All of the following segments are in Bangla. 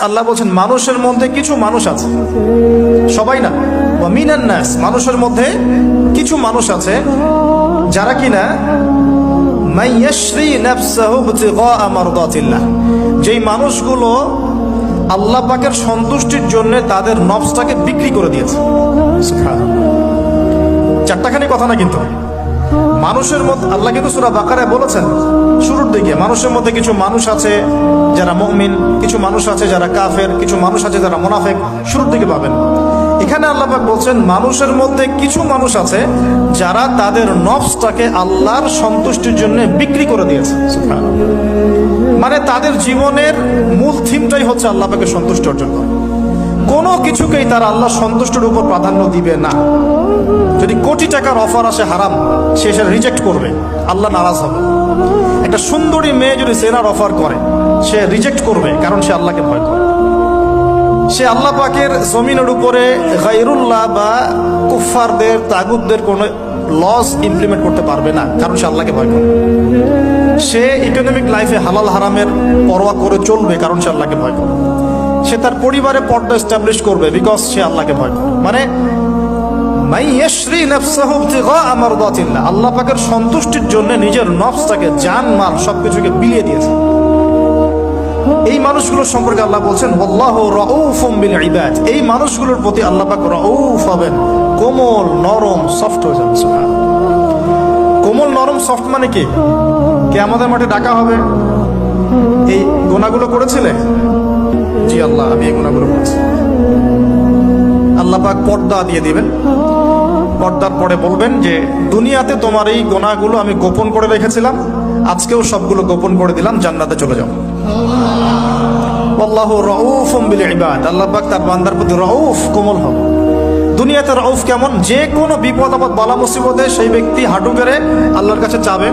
আল্লাহ বলছেন, মানুষের মধ্যে কিছু মানুষ আছে। সবাই না। ওয়া মিনান নাস, মানুষের মধ্যে কিছু মানুষ আছে যারা কিনা যেই মানুষগুলো আল্লাহ পাকের সন্তুষ্টির জন্য তাদের নফসটাকে বিক্রি করে দিয়েছে। চারটাখানি কথা না কিন্তু। মানুষের মধ্যে আল্লাহ কিন্তু সুরা বাকারায় বলেছেন, শুরুর দিকে, মানুষের মধ্যে কিছু মানুষ আছে যারা মমিন, কিছু মানুষ আছে যারা কাফের, কিছু মানুষ আছে যারা মোনাফেক, শুরুর দিকে পাবেন। এখানে আল্লাপাক বলছেন, মানুষের মধ্যে কিছু মানুষ আছে যারা তাদের নফসটাকে আল্লাহর সন্তুষ্টির জন্য বিক্রি করে দিয়েছে। মানে তাদের জীবনের মূল থিমটাই হচ্ছে আল্লাহ পাকে সন্তুষ্ট অর্জন করা। কোনো কিছুকেই তারা আল্লাহ সন্তুষ্টের উপর প্রাধান্য দিবে না। যদি কোটি টাকার অফার আসে হারাম, সে সেটা রিজেক্ট করবে। আল্লাহ নারাজ হবে। একটা সুন্দরী মেয়ে যদি সেনার অফার করে, সে রিজেক্ট করবে, কারণ সে আল্লাহকে ভয় করে। সে আল্লাহ পাকের জমিনের উপরে গাইরুল্লাহ বা কুফারদের তাগুদদের কোনো লস ইমপ্লিমেন্ট করতে পারবে না, কারণ সে আল্লাহকে ভয় করে। সে ইকোনমিক লাইফে হালাল হারামের পরোয়া করে চলবে, কারণ সে আল্লাহকে ভয় করে। সে তার পরিবারে পর্দা এস্টাবলিশ করবে বিকজ সে আল্লাহকে ভয় করে মানে আল্লাহ পাকের সন্তুষ্টির জন্য নিজের নফসটাকে জান মাল সবকিছুকে বিলিয়ে দিয়েছে। এই মানুষগুলোর সম্পর্কে আল্লাহ বলছেন ইবাদ। এই মানুষগুলোর প্রতি আল্লাহ পাক রাউফ হবেন। কোমল, নরম সফট হয়ে যাবে কোমল, নরম সফট মানে কি? কে আমাদের মাঠে ডাকা হবে? এই গোনাগুলো করেছিলে? জি আল্লাহ, আমি এই গুণাগুলো করেছি আল্লাহ পাক পর্দা দিয়ে দিবেন। পর্দার পরে বলবেন যে, দুনিয়াতে তোমার এই গোনাগুলো আমি গোপন করে রেখেছিলাম, আজকেও সবগুলো গোপন করে দিলাম, জান্নাতে চলে যাও। আল্লাহ রউফুম বিল ইবাদ। আল্লাহ পাক তার বান্দার প্রতি রউফ, কোমল হবে দুনিয়াতে রউফ কেমন? যে কোনো বিপদ আপদ, বালা মুসিবতে সেই ব্যক্তি হাঁটু গেড়ে আল্লাহর কাছে চাবে।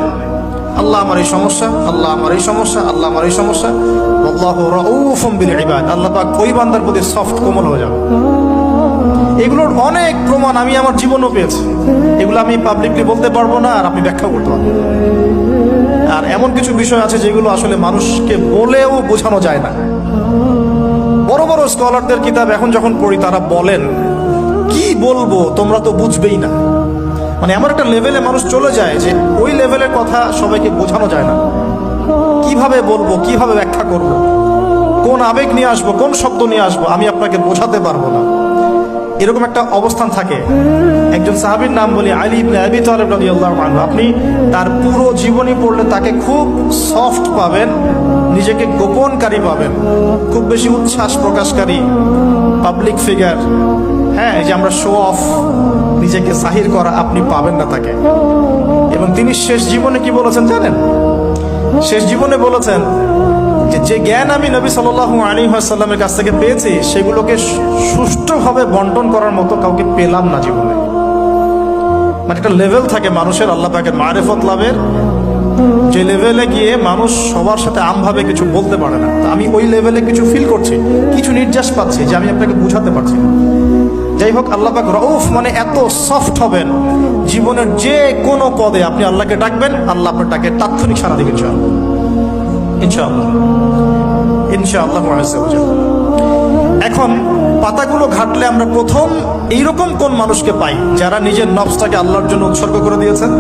আল্লাহ আমার এই সমস্যা, আল্লাহ আমার এই সমস্যা, আল্লাহ আমার এই সমস্যা। আল্লাহ রউফুম বিল ইবাদ। আল্লাহ পাক ওই বান্দার প্রতি সফট কোমল হয়ে যাবে। এগুলোর অনেক প্রমাণ আমি আমার জীবনও পেয়েছি। এগুলো আমি পাবলিকলি বলতে পারব না, আর আপনি ব্যাখ্যা করতে পারব আর এমন কিছু বিষয় আছে যেগুলো আসলে মানুষকে বলেও বোঝানো যায় না। বড় বড় স্কলারদের কিতাব এখন যখন পড়ি, তারা বলেন, কি বলব? তোমরা তো বুঝবেই না। মানে এমন একটা লেভেলে মানুষ চলে যায় যে ওই লেভেলের কথা সবাইকে বোঝানো যায় না। কীভাবে বলব, কীভাবে ব্যাখ্যা করব। কোন আবেগ নিয়ে আসব, কোন শব্দ নিয়ে আসব, আমি আপনাকে বোঝাতে পারব না। এরকম একটা অবস্থান থাকে। একজন সাহাবীর নাম বলি আলী আপনি তার পুরো জীবনী পড়লে তাকে খুব সফট পাবেন, নিজেকে গোপনকারী পাবেন। খুব বেশি উচ্ছ্বাস প্রকাশকারী পাবলিক ফিগার হ্যাঁ এই যে আমরা শো অফ নিজেকে সাহির করা আপনি পাবেন না তাকে। এবং তিনি শেষ জীবনে কি বলেছেন জানেন? শেষ জীবনে বলেছেন যে যে জ্ঞান আমি নবী সাল আলী সাল্লামের কাছ থেকে পেয়েছি, সেগুলোকে সুষ্ঠুভাবে বন্টন করার মতো কাউকে পেলাম না জীবনে। মানে একটা লেভেল থাকে মানুষের, আল্লাহ পাকের মারেফত লাভের। যে লেভেলে গিয়ে মানুষ সবার সাথে আমভাবে কিছু বলতে পারে না। আমি ওই লেভেলে কিছু ফিল করছি, কিছু নির্যাস পাচ্ছি যে আমি আপনাকে বুঝাতে পারছি। যাই হোক, আল্লাহ পাক রউফ মানে এত সফট হবেন। জীবনের যে কোনো পদে আপনি আল্লাহকে ডাকবেন, আল্লাহ আপনার ডাকে তাৎক্ষণিক সারা দিবেন ইনশাআল্লাহ। এখন, পাতাগুলো ঘাটলে আমরা প্রথম এইরকম কোন মানুষকে পাই, যারা নিজের নফসটাকে আল্লাহর জন্য উৎসর্গ করে দিয়েছেন?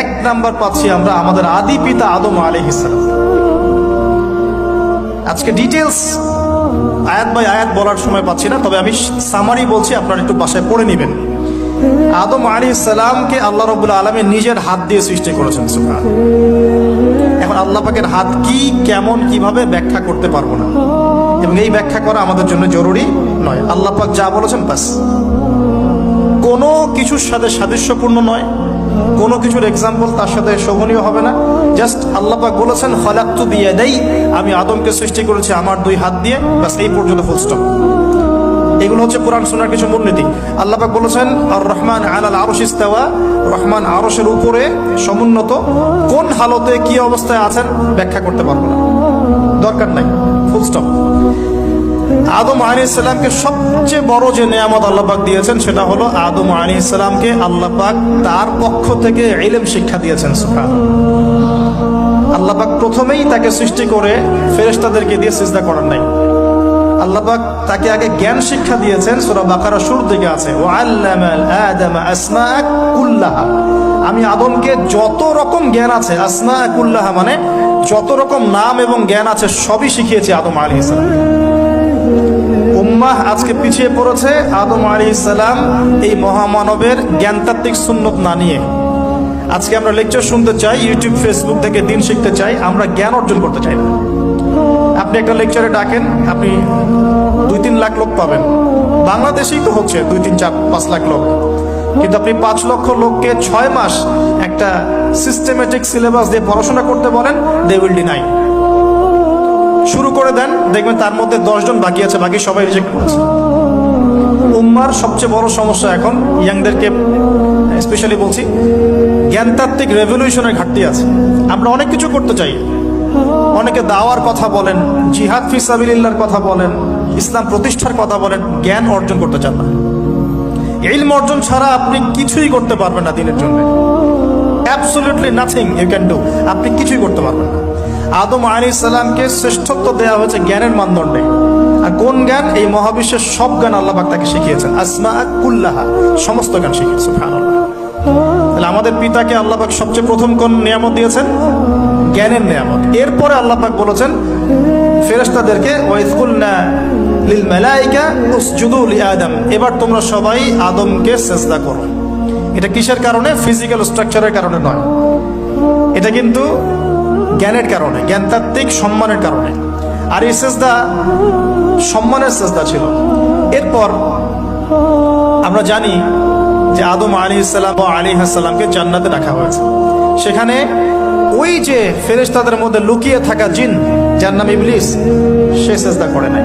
এক নাম্বার পাচ্ছি আমরা আমাদের আদি পিতা আদম আলী ইসলাম আজকে ডিটেলস আয়াত বাই আয়াত বলার সময় পাচ্ছি না, তবে আমি সামারি বলছি, আপনারা একটু বাসায় পড়ে নেবেন। আদম আলী সালামকে আল্লাহ রবুল্লা আলমী নিজের হাত দিয়ে সৃষ্টি করেছেন সুবহান এখন আল্লাহ পাকের হাত কি, কেমন, কীভাবে ব্যাখ্যা করতে পারব না? এবং এই ব্যাখ্যা করা আমাদের জন্য জরুরি নয়। আল্লাহ পাক যা বলেছেন বাস কোনো কিছুর সাথে সাদৃশ্যপূর্ণ নয়। কোনো কিছুর এক্সাম্পল তার সাথে শোভনীয় হবে না। জাস্ট আল্লাহ পাক বলেছেন হলাক্তু দিয়ে দেই আমি আদমকে সৃষ্টি করেছি আমার দুই হাত দিয়ে। বাস এই পর্যন্ত ফুল স্টপ এগুলো হচ্ছে কোরআন শোনার কিছু মূলনীতি। আল্লাহ পাক বলেছেন আর রহমান আলাল আরশ ইস্তাওয়া রহমান আরশের উপরে সমুন্নত। কোন হালতে কি অবস্থায় আছেন ব্যাখ্যা করতে পারব না। দরকার নাই। ফুল স্টপ আদম আলী ইসলামকে সবচেয়ে বড় যে নিয়ামত আল্লাহ পাক দিয়েছেন, সেটা হলো আদম আলী ইসলামকে আল্লাহ পাক তার পক্ষ থেকে এলেম শিক্ষা দিয়েছেন, সুবহানাল্লাহ। আল্লাপাক প্রথমেই তাকে সৃষ্টি করে ফেরেশতাদেরকে দিয়ে সিজদা করার নাই। আল্লাহ পাক তাকে আগে জ্ঞান শিক্ষা দিয়েছেন, সূরা বাকারা শুরু থেকে আছে ও কুল্লাহা। আমি আদমকে যত রকম জ্ঞান আছে আসমা কুল্লাহা মানে যত রকম নাম এবং জ্ঞান আছে, সবই শিখিয়েছি আদম আলাইহিস সালাম উম্মাহ আজকে পিছিয়ে পড়েছে আদম আলী ইসলাম এই মহামানবের জ্ঞানতাত্ত্বিক সুন্নত না নিয়ে। আজকে আমরা লেকচার শুনতে চাই ইউটিউব ফেসবুক থেকে দিন শিখতে চাই, আমরা জ্ঞান অর্জন করতে চাই। না আপনি একটা লেকচারে ডাকেন, আপনি দুই তিন লাখ লোক পাবেন। বাংলাদেশেই তো হচ্ছে দুই তিন চার পাঁচ লাখ লোক। কিন্তু আপনি পাঁচ লক্ষ লোককে ছয় মাস একটা সিস্টেমেটিক সিলেবাস দিয়ে পড়াশোনা করতে বলেন দে উইল ডিনাই শুরু করে দেন, দেখবেন তার মধ্যে দশজন বাকি আছে, বাকি সবাই রিজেক্ট করেছে। উম্মার সবচেয়ে বড় সমস্যা এখন ইয়াংদেরকে স্পেশালি বলছি, জ্ঞানতাত্ত্বিক রেভলিউশনের ঘাটতি আছে। আমরা অনেক কিছু করতে চাই। অনেকে দাওয়ার কথা বলেন, জিহাদ ফিসাবিল্লার কথা বলেন, ইসলাম প্রতিষ্ঠার কথা বলেন, জ্ঞান অর্জন করতে চান না। ইলম অর্জন ছাড়া আপনি কিছুই করতে পারবেন না দিনের জন্য। Absolutely nothing you can do আপনি কিছুই করতে পারবেন না। আদম আলী সালামকে শ্রেষ্ঠত্ব দেওয়া হয়েছে জ্ঞানের মানদণ্ডে। আর কোন জ্ঞান? এই মহাবিশ্বের সব জ্ঞান আল্লাহ তাকে শিখিয়েছেন। আসমা কুল্লাহা, সমস্ত জ্ঞান শিখিয়েছে তাহলে আমাদের পিতাকে আল্লাহ সবচেয়ে প্রথম কোন নিয়ামত দিয়েছেন? জ্ঞানের নিয়ামত। এরপরে আল্লাহ পাক বলেছেন, ফেরেশতাদেরকে, ওয়াইজকুলনা লিল মালাইকা উসজুদু লি আদম। এবার তোমরা সবাই আদমকে সেজদা করো। এটা কিসের কারণে? ফিজিক্যাল স্ট্রাকচারের কারণে নয়। এটা কিন্তু জ্ঞানের কারণে, জ্ঞানতাত্ত্বিক সম্মানের কারণে। আর এই সেজদা সম্মানের সেজদা ছিল। এরপর আমরা জানি যে আদম আলী ইসলাম ও আলী হাসালামকে জান্নাতে রাখা হয়েছে। সেখানে ওই যে ফেরেশতাদের মধ্যে লুকিয়ে থাকা জিন, যার নাম ইবলিস, সে সেজদা করে নাই।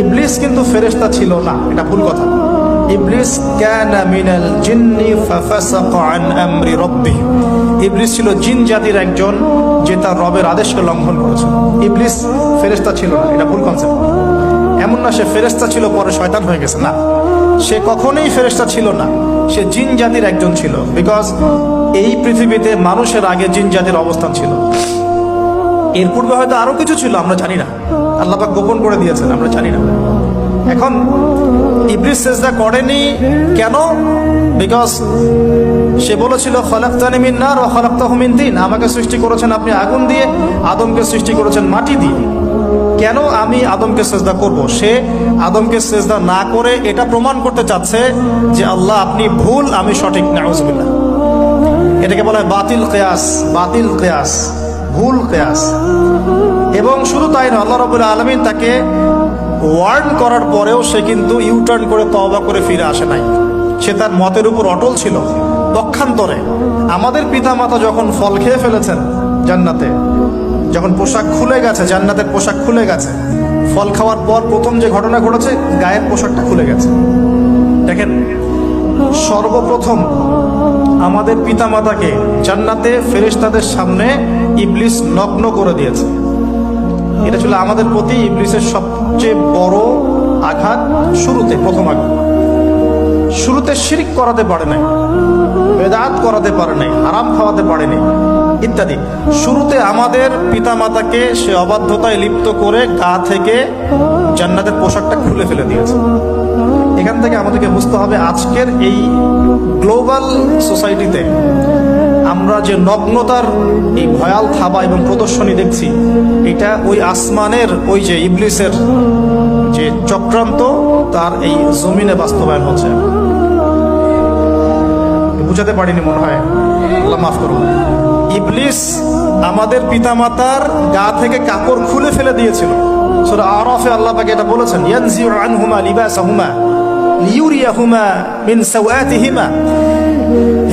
ইবলিস কিন্তু ফেরেশতা ছিল না, এটা ভুল কথা। ইবলিস কানা মিনাল জিন্নি ফাফাসাকা আন আমরি রাব্বি। ইবলিস ছিল জিন জাতির একজন যে তার রবের আদেশকে লঙ্ঘন করেছে। ইবলিস ফেরেশতা ছিল না, এটা ভুল কনসেপ্ট এমন না সে ফেরেশতা ছিল, পরে শয়তান হয়ে গেছে। না, সে কখনোই ফেরেশতা ছিল না, সে জিন জাতির একজন ছিল। বিকজ এই পৃথিবীতে মানুষের আগে জিন জাতির অবস্থান ছিল। এর পূর্বে হয়তো আরও কিছু ছিল, আমরা জানি না। আল্লাহ গোপন করে দিয়েছেন, আমরা জানি না। এখন ইবলিস সেজদা করেনি কেন? বিকজ সে বলেছিল, খলাক্তানি মিন নার ও খলাক্তাহু মিন তিন আমাকে সৃষ্টি করেছেন আপনি আগুন দিয়ে, আদমকে সৃষ্টি করেছেন মাটি দিয়ে। কেন আমি আদমকে সেজদা করব? সে আদমকে সেজদা না করে এটা প্রমাণ করতে চাচ্ছে যে আল্লাহ, আপনি ভুল, আমি সঠিক নাউজুবিল্লাহ এটাকে বলা হয় বাতিল কেয়াস বাতিল কেয়াস, ভুল কেয়াস। এবং শুধু তাই নয়, আল্লাহ রবুল্লা আলমিন তাকে ওয়ার্ন করার পরেও সে কিন্তু ইউটার্ন করে তওবা করে ফিরে আসে নাই। সে তার মতের উপর অটল ছিল। পক্ষান্তরে আমাদের পিতামাতা যখন ফল খেয়ে ফেলেছেন জান্নাতে, যখন পোশাক খুলে গেছে, জান্নাতের পোশাক খুলে গেছে, ফল খাওয়ার পর প্রথম যে ঘটনা ঘটেছে, গায়ের পোশাকটা খুলে গেছে। দেখেন, সর্বপ্রথম আমাদের পিতামাতাকে জান্নাতে ফেরেশতাদের সামনে ইবলিস নগ্ন করে দিয়েছে। এটা ছিল আমাদের প্রতি ইবলিসের সবচেয়ে বড় আঘাত শুরুতে, প্রথম আঘাত। শুরুতে শিরিক করাতে পারে নাই, বেদাত করাতে পারে নাই, হারাম খাওয়াতে পারেনি ইত্যাদি। শুরুতে আমাদের পিতামাতাকে সে অবাধ্যতায় লিপ্ত করে গা থেকে জান্নাতের পোশাকটা খুলে ফেলে দিয়েছে। এখান থেকে আমাদেরকে বুঝতে হবে আজকের এই গ্লোবাল সোসাইটিতে আমরা যে নগ্নতার এই ভয়াল থাবা এবং প্রদর্শনী দেখছি, এটা ওই আসমানের ওই যে ইবলিসের যে চক্রান্ত, তার এই জমিনে বাস্তবায়ন হচ্ছে। বুঝাতে পারিনি মনে হয়। আল্লাহ মাফ করুন। ইবলিস আমাদের পিতামাতার গা থেকে কাপড় খুলে ফেলে দিয়েছিল। সূরা আরাফে আল্লাহ পাকে এটা বলেছেন, ইয়ানজিউ আনহুমা লিবাসাহুমা, লিউরিয়াহুমা মিন সাওয়াতিহিমা।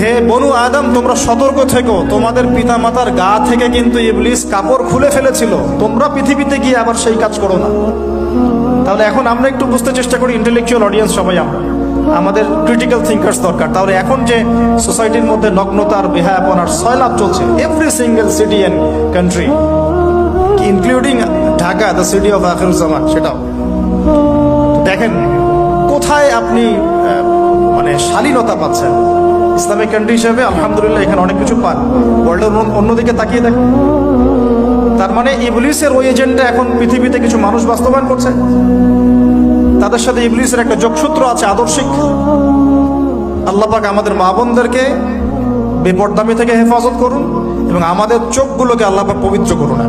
হে বনু আদম, তোমরা সতর্ক থেকো। তোমাদের পিতামাতার গা থেকে কিন্তু ইবলিস কাপড় খুলে ফেলেছিল। তোমরা পৃথিবীতে গিয়ে আবার সেই কাজ করো না। তাহলে এখন আমরা একটু বুঝতে চেষ্টা করি ইন্টেলেকচুয়াল অডিয়েন্স সবাই আমরা। আমাদের ক্রিটিক্যাল থিঙ্কার্স দরকার। তাহলে এখন যে সোসাইটির মধ্যে নগ্নতার বেহায়াপনার সয়লাভ চলছে every single city and country including Dhaka the city of Akhiruzzaman সেটাও। দেখেন, কোথায় আপনি মানে শালীনতা পাচ্ছেন? ইসলামিক কান্ট্রি হিসেবে আলহামদুলিল্লাহ এখানে অনেক কিছু পান। ওয়ার্ল্ডের অন্যদিকে তাকিয়ে দেখেন তার মানে ইবলিসের ওই এজেন্টটা এখন পৃথিবীতে কিছু মানুষ বাস্তবায়ন করছে। তাদের সাথে ইবলিসের একটা যোগসূত্র আছে আদর্শিক। আল্লাহ পাক আমাদের মা বোনদেরকে বেপরদামি থেকে হেফাজত করুন এবং আমাদের চোখগুলোকে আল্লাহ পাক পবিত্র করুন।